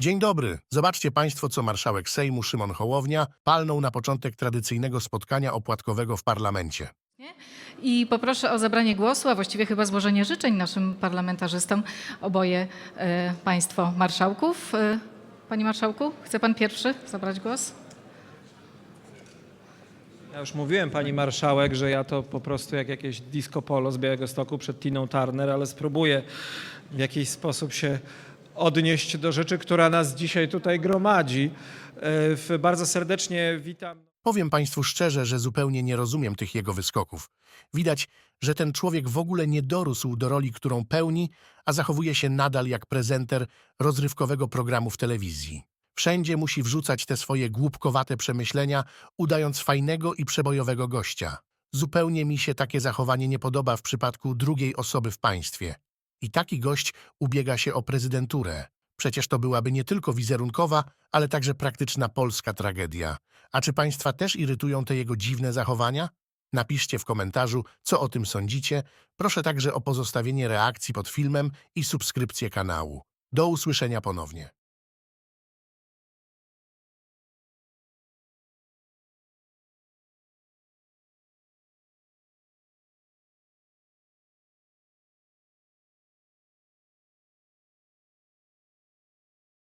Dzień dobry. Zobaczcie Państwo, co marszałek Sejmu Szymon Hołownia palnął na początek tradycyjnego spotkania opłatkowego w parlamencie. I poproszę o zabranie głosu, a właściwie chyba złożenie życzeń naszym parlamentarzystom, oboje e, Państwo marszałków. E, Panie Marszałku, chce Pan pierwszy zabrać głos? Ja już mówiłem pani marszałek, że ja to po prostu jak jakieś disco polo z Białego Stoku przed Tiną Turner, ale spróbuję w jakiś sposób się odnieść do rzeczy, która nas dzisiaj tutaj gromadzi. E, Bardzo serdecznie witam. Powiem Państwu szczerze, że zupełnie nie rozumiem tych jego wyskoków. Widać, że ten człowiek w ogóle nie dorósł do roli, którą pełni, a zachowuje się nadal jak prezenter rozrywkowego programu w telewizji. Wszędzie musi wrzucać te swoje głupkowate przemyślenia, udając fajnego i przebojowego gościa. Zupełnie mi się takie zachowanie nie podoba w przypadku drugiej osoby w państwie. I taki gość ubiega się o prezydenturę. Przecież to byłaby nie tylko wizerunkowa, ale także praktyczna polska tragedia. A czy Państwa też irytują te jego dziwne zachowania? Napiszcie w komentarzu, co o tym sądzicie. Proszę także o pozostawienie reakcji pod filmem i subskrypcję kanału. Do usłyszenia ponownie.